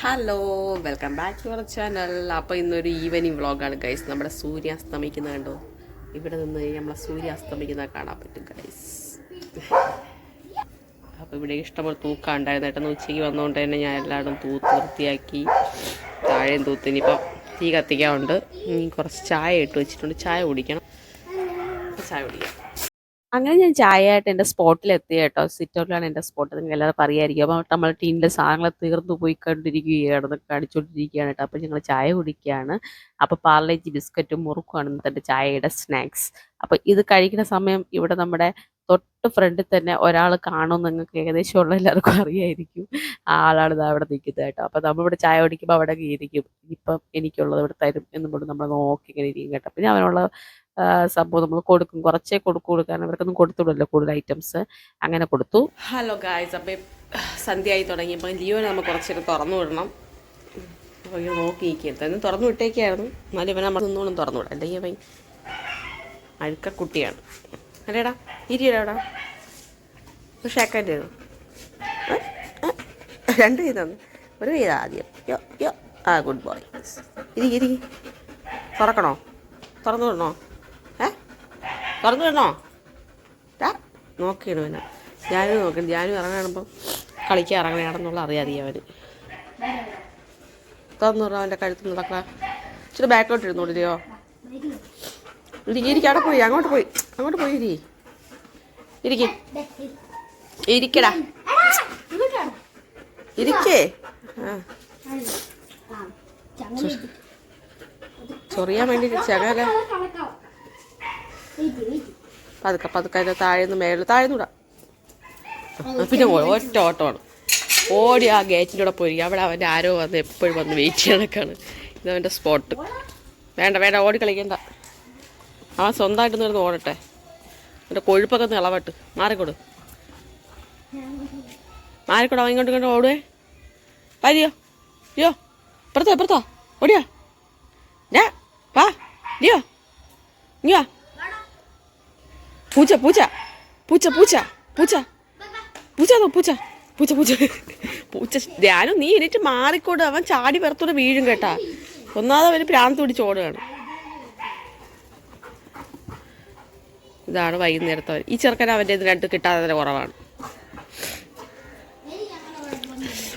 Hello welcome back to our channel അപ്പോൾ ഇന്നൊരു evening വ്ളോഗാണ് ഗൈസ് നമ്മുടെ സൂര്യ അസ്തമിക്കുന്നത് കണ്ടോ? ഇവിടെ നിന്ന് നമ്മളെ സൂര്യ അസ്തമിക്കുന്നത് കാണാൻ പറ്റും ഗൈസ് അപ്പോൾ ഇവിടെ ഇഷ്ടംപോലെ തൂക്കം ഉണ്ടായിരുന്നു. ഏട്ടൻ ഉച്ചയ്ക്ക് വന്നുകൊണ്ട് തന്നെ ഞാൻ എല്ലായിടും തൂത്ത് വൃത്തിയാക്കി താഴെയും തൂത്ത്. ഇനിയിപ്പോൾ തീ കത്തിക്കാറുണ്ട് കുറച്ച് ചായ ഇട്ട് വെച്ചിട്ടുണ്ട്. ചായ കുടിക്കണം. ചായ കുടിക്കാം. അങ്ങനെ ഞാൻ ചായ ആയിട്ട് എന്റെ സ്പോട്ടിൽ എത്തി കേട്ടോ. സിറ്റൗട്ടിലാണ് എന്റെ സ്പോട്ട്. നിങ്ങൾ എല്ലാവർക്കും അറിയായിരിക്കും അപ്പോൾ നമ്മൾ ടീമിന്റെ സാധനങ്ങൾ തീർന്നു പോയി കണ്ടിരിക്കുകയാണ്. കാണിച്ചുകൊണ്ടിരിക്കുകയാണ് കേട്ടോ. അപ്പോൾ ഞങ്ങൾ ചായ കുടിക്കുകയാണ്. അപ്പോൾ പാർലേജി ബിസ്ക്കറ്റും മുറുക്കുമാണ് ഇന്നത്തെ ചായയുടെ സ്നാക്സ്. അപ്പോൾ ഇത് കഴിക്കുന്ന സമയം ഇവിടെ നമ്മുടെ തൊട്ട് ഫ്രണ്ടിൽ തന്നെ ഒരാൾ കാണും നിങ്ങൾക്ക് ഏകദേശം ഉള്ള എല്ലാവർക്കും അറിയായിരിക്കും. ആ ആളാണ് ഇത് അവിടെ നിൽക്കുന്നത് കേട്ടോ. അപ്പോൾ നമ്മളിവിടെ ചായ കുടിക്കുമ്പോൾ അവിടെ ഇരിക്കും. ഇപ്പം എനിക്കുള്ളത് ഇവിടെ തരും എന്നും പറഞ്ഞ് നമ്മൾ നോക്കി ഇങ്ങനെ ഇരിക്കും കേട്ടോ. പിന്നെ അവനുള്ള സംഭവം നമ്മൾ കൊടുക്കും. കുറച്ചേ കൊടുക്കുള്ളൂ കാരണം ഇവർക്കൊന്നും കൊടുത്തുവിടല്ലോ കൂടുതൽ ഐറ്റംസ് അങ്ങനെ കൊടുത്തു. ഹലോ ഗായ്സ് അപ്പം സന്ധ്യയായി തുടങ്ങിയപ്പോൾ ലിയോനെ നമ്മൾ കുറച്ചേരം തുറന്നു വിടണം. ഇങ്ങനെ നോക്കി നിൽക്കരുത് തുറന്നു വിട്ടേക്കായിരുന്നു. എന്നാലും ഇവനെ നമ്മൾ ഒന്നുകൂടെ തുറന്നു വിടാം. അല്ലെങ്കിൽ അവൻ അഴുക്കക്കുട്ടിയാണ്. അല്ലേടാ ഇരിയടാ. ഷേക്കാന്റെ രണ്ട് കൈ ഒരു കൈ ആദ്യം. യോ യോ. ആ ഗുഡ് ബോയ് ഇരി ഇരി. തുറക്കണോ? തുറന്നു വിടണോ? തുറന്നു വിടണോ? ടാ നോക്കിയാണ് പിന്നെ ഞാനും നോക്കണം ഞാനും ഇറങ്ങുമ്പോൾ കളിക്കാൻ ഇറങ്ങണയാണെന്നുള്ള അറിയാതെ അവന്. തുറന്നു വിടണം അവന്റെ കഴുത്ത് നടക്കാം ഇച്ചിരി ബാക്കോട്ട് ഇരുന്നോളിയോ ഇരിക്കും അവിടെ പോയി. അങ്ങോട്ട് പോയി. അങ്ങോട്ട് പോയി ഇരി ഇരിക്കും. ഇരിക്കടാ. ഇരിക്കേ. ആ. ചൊറിയാൻ വേണ്ടി ചകല. പതുക്കെ പതുക്കെ അതിന്റെ താഴെ നിന്ന് മേളിൽ താഴെ നിടാം പിന്നെ ഒറ്റ ഓട്ടമാണ്. ഓടി ആ ഗേറ്റിന്റെ കൂടെ പോയി അവിടെ അവന്റെ ആരോ വന്ന് എപ്പോഴും വന്ന് വെയിറ്റ് ചെയ്യണക്കാണ് ഇതവന്റെ സ്പോട്ട് വേണ്ട വേണ്ട ഓടി കളിക്കണ്ട. അവൻ സ്വന്തമായിട്ട് നിന്ന് ഓടട്ടെ. എന്റെ കൊഴുപ്പൊക്കെ ഒന്ന് ഇളവട്ട്. മാറിക്കൊടു. മാറിക്കൊടു അവൻ ഇങ്ങോട്ട് ഇങ്ങോട്ട് ഓടുവേ. വരിയോ? അയ്യോ ഇപ്പുറത്തോ ഇപ്പുറത്തോ? ഓടിയോ? ഞാ വാ ഇയോ ഇങ്ങ് പൂച്ച പൂച്ച പൂച്ച പൂച്ച പൂച്ച പൂച്ച നോ പൂച്ച പൂച്ച പൂച്ച പൂച്ച ധ്യാനം നീ എനിക്ക് മാറിക്കോട്. അവൻ ചാടി പുറത്തൂടെ വീഴും കേട്ടാ. ഒന്നാമത് അവന് പ്രാന്ത് പിടിച്ച് ഓടുകയാണ്. ഇതാണ് വൈകുന്നേരത്തെ. ഈ ചെറുക്കൻ അവന്റെ രണ്ട് കിട്ടാതെ തന്നെ കുറവാണ്.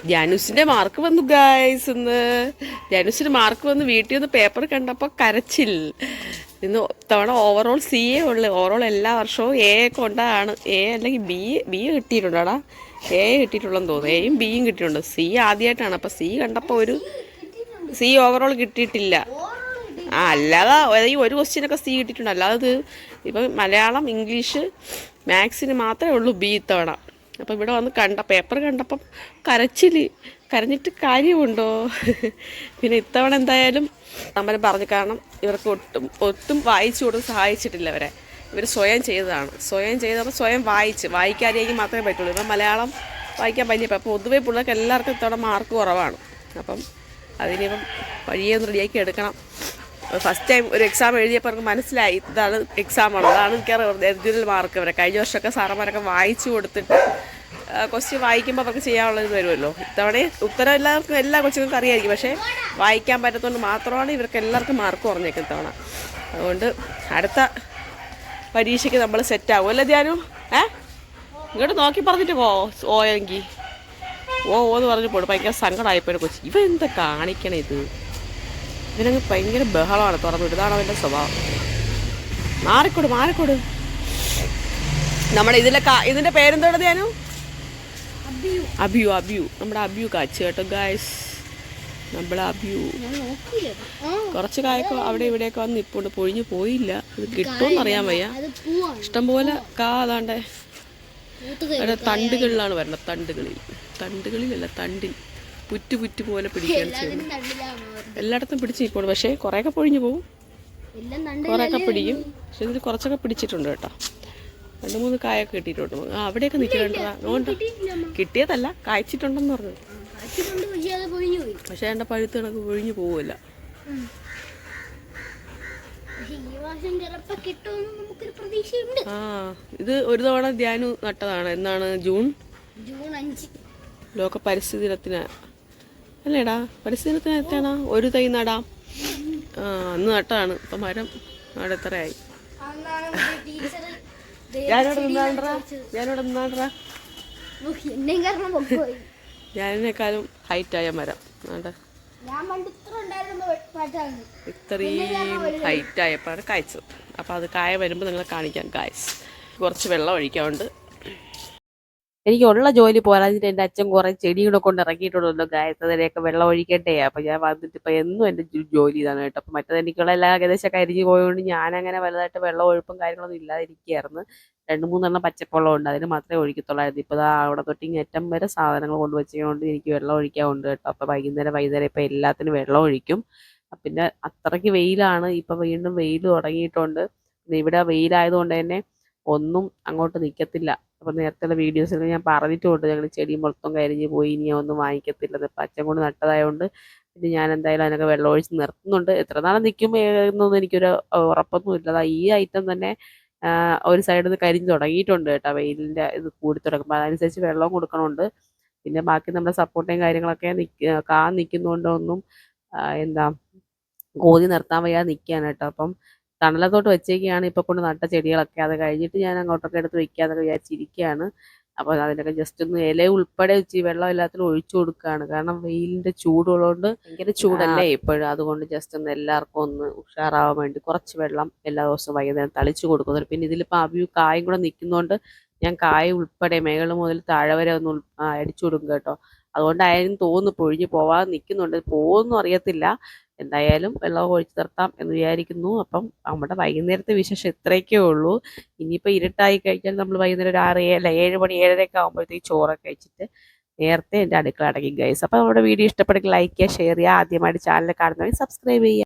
ജാനുസിന്റെ മാർക്ക് വന്നു ഗായ്സ് ഇന്ന് ധ്യാനുസിന് മാർക്ക് വന്ന് വീട്ടിൽ നിന്ന് പേപ്പർ കണ്ടപ്പോൾ കരച്ചിൽ. ഇന്ന് തവണ ഓവറോൾ സി എ ഉള്ളു. ഓവറോൾ എല്ലാ വർഷവും എ കൊണ്ടാണ്. എ അല്ലെങ്കിൽ ബി ബി കിട്ടിയിട്ടുണ്ടോടാ? എ കിട്ടിയിട്ടുള്ളെന്ന് തോന്നുന്നു. എയും ബിയും കിട്ടിയിട്ടുണ്ട്. സി ആദ്യമായിട്ടാണ്. അപ്പോൾ സി കണ്ടപ്പോൾ ഒരു സി ഓവറോൾ കിട്ടിയിട്ടില്ല. ആ അല്ലാതെ ഈ ഒരു ക്വസ്റ്റ്യനൊക്കെ സി കിട്ടിയിട്ടുണ്ട്. അല്ലാതെ ഇപ്പം മലയാളം ഇംഗ്ലീഷ് മാത്സിന് മാത്രമേ ഉള്ളൂ ബി ഇത്തവണ. അപ്പം ഇവിടെ വന്ന് കണ്ട പേപ്പർ കണ്ടപ്പം കരച്ചിൽ കരഞ്ഞിട്ട് കാര്യമുണ്ടോ? പിന്നെ ഇത്തവണ എന്തായാലും നമ്മൾ പറഞ്ഞു കാരണം ഇവർക്ക് ഒട്ടും ഒട്ടും വായിച്ചു കൊടുത്ത് സഹായിച്ചിട്ടില്ല അവരെ ഇവർ സ്വയം ചെയ്തതാണ്. സ്വയം ചെയ്തപ്പോൾ സ്വയം വായിച്ച് വായിക്കാതെയെങ്കിൽ മാത്രമേ പറ്റുള്ളൂ. ഇപ്പം മലയാളം വായിക്കാൻ പറ്റിയപ്പോൾ അപ്പോൾ പൊതുവെ പിള്ളേർക്ക് എല്ലാവർക്കും ഇത്തവണ മാർക്ക് കുറവാണ്. അപ്പം അതിനിപ്പം വഴിയെ ഒന്ന് റെഡിയാക്കി എടുക്കണം. ഫസ്റ്റ് ടൈം ഒരു എക്സാം എഴുതിയപ്പോൾ അവർക്ക് മനസ്സിലായി ഇതാണ് എക്സാമാണ് അതാണ് എനിക്കറിയാം എതിരൽ മാർക്ക് വരെ കഴിഞ്ഞ വർഷമൊക്കെ സാറന്മാരൊക്കെ വായിച്ചു കൊടുത്തിട്ട് ക്വസ്റ്റ്യൻ വായിക്കുമ്പോൾ അവർക്ക് ചെയ്യാനുള്ളത് വരുമല്ലോ. ഇത്തവണ ഉത്തരം എല്ലാവർക്കും എല്ലാ കൊച്ചുങ്ങൾക്കും അറിയായിരിക്കും. പക്ഷേ വായിക്കാൻ പറ്റത്തുകൊണ്ട് മാത്രമാണ് ഇവർക്ക് എല്ലാവർക്കും മാർക്ക് കുറഞ്ഞേക്കും ഇത്തവണ. അതുകൊണ്ട് അടുത്ത പരീക്ഷയ്ക്ക് നമ്മൾ സെറ്റാവും അല്ലേ ധ്യാനു? ഏ? ഇങ്ങോട്ട് നോക്കി പറഞ്ഞിട്ട് പോ ഓയെങ്കിൽ ഓ ഓ എന്ന് പറഞ്ഞു പോയി ഭയങ്കര സങ്കടമായിപ്പോയി കൊച്ചു. ഇവ എന്താ കാണിക്കണേ ഇത്? ഇതിനങ്ങ് ഭയങ്കര ബഹളമാണ് തുറന്നു ഇതാണ് അവന്റെ സ്വഭാവം. മാറിക്കൊടു മാറിക്കൊടു. നമ്മുടെ ഇതിലെ ഇതിന്റെ പേരെന്തോടെ ധ്യാനു? അബിയു. അഭിയു നമ്മുടെ അഭിയു കാച്ച് കേട്ടോ ഗായ്സ് നമ്മളെ അഭിയു കുറച്ച് കായൊക്കെ അവിടെ ഇവിടെയൊക്കെ വന്ന് ഇപ്പോൾ പൊഴിഞ്ഞു പോയില്ല. അത് കിട്ടുമെന്ന് അറിയാൻ വയ്യ. ഇഷ്ടംപോലെ കാ അതാണ്ട്. അവിടെ തണ്ടുകളിലാണ് വരണത് തണ്ടുകളിൽ. തണ്ടുകളിലല്ല തണ്ടിൽ. പുറ്റു പുറ്റു പോലെ പിടിക്കാൻ ചെയ്യുന്നത്. എല്ലായിടത്തും പിടിച്ച് ഇപ്പോൾ പക്ഷേ കുറേയൊക്കെ പൊഴിഞ്ഞു പോകും കുറേയൊക്കെ പിടിക്കും. പക്ഷെ ഇതിൽ കുറച്ചൊക്കെ പിടിച്ചിട്ടുണ്ട് കേട്ടോ. രണ്ട് മൂന്ന് കായൊക്കെ കിട്ടിയിട്ടുണ്ട്. ആ അവിടെയൊക്കെ നിൽക്കുന്നുണ്ടാ. അതുകൊണ്ട് കിട്ടിയതല്ല കായ്ച്ചിട്ടുണ്ടെന്ന് പറഞ്ഞു. പക്ഷെ എന്റെ പഴുത്ത് കണക്ക് പൊഴിഞ്ഞു പോവില്ല ആ ഇത് ഒരു തവണ ധ്യാനു നട്ടതാണ്. എന്നാണ് ജൂൺ? ജൂൺ അഞ്ച്. ലോക പരിസ്ഥിതി ദിനത്തിന് അല്ലേടാ പരിസ്ഥിതി ദിനത്തിന് എത്താണോ ഒരു തൈ നടാം. ആ അന്ന് നട്ടതാണ്. ഇപ്പം മരം അവിടെ എത്രയായി ഞാനിവിടെ നിന്നാണ്ടാ ഞാനിനേക്കാളും ഹൈറ്റായ മരം. ഇത്രയും ഹൈറ്റ് ആയപ്പോഴാണ് കായ്ച്ചത്. അപ്പോൾ അത് കായ വരുമ്പോൾ നിങ്ങളെ കാണിക്കാം കായ്സ് കുറച്ച് വെള്ളം ഒഴിക്കാറുണ്ട് എനിക്കുള്ള ജോലി പോരാഞ്ഞിട്ട് എന്റെ അച്ഛൻ കുറേ ചെടികളെ കൊണ്ട് ഇറക്കിയിട്ടുണ്ടല്ലോ ഗായത്തതിനെയൊക്കെ വെള്ളം ഒഴിക്കട്ടെ. അപ്പോൾ ഞാൻ വന്നിട്ട് ഇപ്പൊ എന്നും എന്റെ ജോലി ഇതാണ് കേട്ടോ. അപ്പോൾ മറ്റേത് എനിക്കുള്ള എല്ലാ ഏകദേശം കരിഞ്ഞു പോയതുകൊണ്ട് അങ്ങനെ വലുതായിട്ട് വെള്ളം ഒഴുപ്പും കാര്യങ്ങളൊന്നും ഇല്ലാതിരിക്കുകയായിരുന്നു. രണ്ട് മൂന്നെണ്ണം പച്ചപ്പുള്ളം ഉണ്ട്. അതിന് മാത്രമേ ഒഴിക്കത്തുള്ളായിരുന്നു. ഇപ്പോൾ ആ അവിടെ തൊട്ട് ഇങ്ങ് അറ്റം വരെ സാധനങ്ങൾ കൊണ്ട് വെച്ചുകൊണ്ട് എനിക്ക് വെള്ളം ഒഴിക്കാറുണ്ട് കേട്ടോ. അപ്പോൾ വൈകുന്നേരം വൈകുന്നേരം ഇപ്പോൾ എല്ലാത്തിനും വെള്ളം ഒഴിക്കും. അപ്പൊ പിന്നെ അത്രയ്ക്ക് വെയിലാണ്. ഇപ്പം വീണ്ടും വെയിൽ തുടങ്ങിയിട്ടുണ്ട്. ഇവിടെ വെയിലായതുകൊണ്ട് തന്നെ ഒന്നും അങ്ങോട്ട് നിൽക്കത്തില്ല അപ്പം നേരത്തെ വീഡിയോസിൽ ഞാൻ പറഞ്ഞിട്ടുമുണ്ട് ഞങ്ങൾ ചെടി മൊത്തം കരിഞ്ഞ് പോയി ഇനി ഒന്നും വാങ്ങിക്കത്തില്ല ഇപ്പം അച്ഛൻ കൊണ്ട് നട്ടതായതുകൊണ്ട് പിന്നെ ഞാൻ എന്തായാലും അതിനൊക്കെ വെള്ളമൊഴിച്ച് നിർത്തുന്നുണ്ട്. എത്ര നാളെ നിൽക്കും എന്നൊന്നും എനിക്കൊരു ഉറപ്പൊന്നും ഇല്ല. ഈ ഐറ്റം തന്നെ ഒരു സൈഡിൽ നിന്ന് കരിഞ്ഞ് തുടങ്ങിയിട്ടുണ്ട് കേട്ടോ. വെയിലിന്റെ ഇത് കൂടി തുടങ്ങുമ്പോൾ അതനുസരിച്ച് വെള്ളവും കൊടുക്കണമുണ്ട് പിന്നെ ബാക്കി നമ്മുടെ സപ്പോർട്ടേയും കാര്യങ്ങളൊക്കെ നിൽക്കുക കാ നിൽക്കുന്നതുകൊണ്ടൊന്നും എന്താ കോതി നിർത്താൻ വയ്യാതെ നിൽക്കുകയാണ് കേട്ടോ. അപ്പം തണലത്തോട്ട് വെച്ചേക്കാണ് ഇപ്പോൾ കൊണ്ട് നട്ട ചെടികളൊക്കെ. അത് കഴിഞ്ഞിട്ട് ഞാൻ അങ്ങോട്ടൊക്കെ എടുത്ത് വെക്കാന്നൊക്കെ വിചാരിച്ചിരിക്കുകയാണ് അപ്പോൾ അതിനൊക്കെ ജസ്റ്റ് ഒന്ന് ഇല ഉൾപ്പെടെ വെച്ച് വെള്ളം എല്ലാത്തിലും ഒഴിച്ചു കൊടുക്കുകയാണ്. കാരണം വെയിലിന്റെ ചൂടുള്ളതുകൊണ്ട് ഭയങ്കര ചൂടല്ലേ ഇപ്പോഴും. അതുകൊണ്ട് ജസ്റ്റ് ഒന്ന് എല്ലാവർക്കും ഒന്ന് ഉഷാറാവാൻ വേണ്ടി കുറച്ച് വെള്ളം എല്ലാ ദിവസവും വൈകുന്നേരം തളിച്ചു കൊടുക്കുന്നുണ്ട്. പിന്നെ ഇതിലിപ്പോൾ അവിയു കായും കൂടെ നിൽക്കുന്നതുകൊണ്ട് ഞാൻ കായ ഉൾപ്പെടെ മേളിൽ മുതൽ താഴെ വരെ ഒന്ന് അടിച്ചു കൊടുക്കും കേട്ടോ. അതുകൊണ്ടായാലും തോന്നുന്നു പൊഴിഞ്ഞ് പോവാതെ നിൽക്കുന്നുണ്ട്. പോകുമെന്നും അറിയത്തില്ല. എന്തായാലും വെള്ളം ഒഴിച്ചു നിർത്താം എന്ന് വിചാരിക്കുന്നു. അപ്പം നമ്മുടെ വൈകുന്നേരത്തെ വിശേഷം ഇത്രയൊക്കെ ഉള്ളൂ. ഇനിയിപ്പോൾ ഇരുട്ടായി കഴിഞ്ഞാൽ നമ്മൾ വൈകുന്നേരം ഒരു ആറ് ഏഴ് ഏഴ് മണി ഏഴരയൊക്കെ ആകുമ്പോഴത്തേക്ക് ചോറൊക്കെ കഴിച്ചിട്ട് നേരത്തെ എന്റെ അടുക്കള അടങ്ങി ഗൈസ് അപ്പോൾ നമ്മുടെ വീഡിയോ ഇഷ്ടപ്പെടുമെങ്കിൽ ലൈക്ക് ചെയ്യുക ഷെയർ ചെയ്യുക. ആദ്യമായിട്ട് ചാനൽ കാണുന്നവർ സബ്സ്ക്രൈബ് ചെയ്യുക.